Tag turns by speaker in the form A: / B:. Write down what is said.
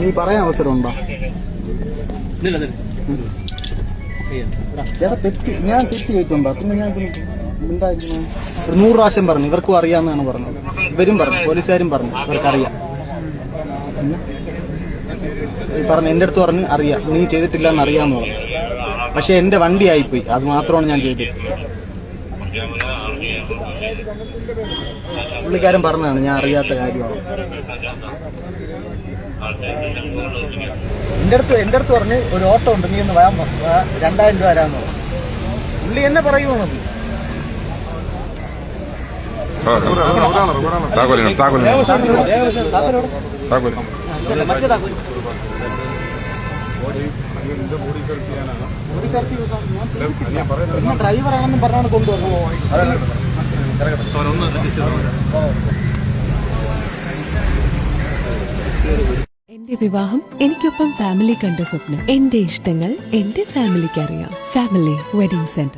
A: നീ പറയാൻ അവസരം ഉണ്ടോ ചേട്ടാ തെറ്റി ഞാൻ തെറ്റി ചെയ്തിട്ടുണ്ടോ? പിന്നെ ഞാൻ എന്തായിരുന്നു ഒരു നൂറ് പ്രാവശ്യം പറഞ്ഞു ഇവർക്കും അറിയാമെന്നാണ് പറഞ്ഞത്. ഇവരും പറഞ്ഞു പോലീസുകാരും പറഞ്ഞു ഇവർക്കറിയാം. പറഞ്ഞു എന്റെ അടുത്ത് പറഞ്ഞു അറിയാം. നീ ചെയ്തിട്ടില്ല എന്ന് അറിയാന്ന് പറഞ്ഞു. പക്ഷെ എന്റെ വണ്ടി ആയിപ്പോയി. അത് മാത്രമാണ് ഞാൻ ചെയ്തത് പുള്ളിക്കാരൻ പറഞ്ഞതാണ് ഞാൻ അറിയാത്ത കാര്യമാണ്. എന്റെ അടുത്ത് എന്റെ അടുത്ത് പറഞ്ഞ് ഒരു ഓട്ടോ ഉണ്ട് നീ ഒന്ന് വരാൻ വാ, രണ്ടായിരം രൂപ വരാന്ന് പറഞ്ഞു. പുള്ളി എന്നെ
B: താക്കോലിനും താക്കോലിനും താക്കോലിനും
A: ബോഡി സെർച്ച് ചെയ്തു. ഞാൻ ചെയ്തിട്ടില്ല. പിന്നെ ഡ്രൈവർ ആണെന്നും പറഞ്ഞാണ്
C: എന്റെ വിവാഹം എനിക്കൊപ്പം ഫാമിലി കണ്ട സ്വപ്നം എന്റെ ഇഷ്ടങ്ങൾ എന്റെ ഫാമിലിക്ക് അറിയാം ഫാമിലി വെഡിംഗ് സെന്റർ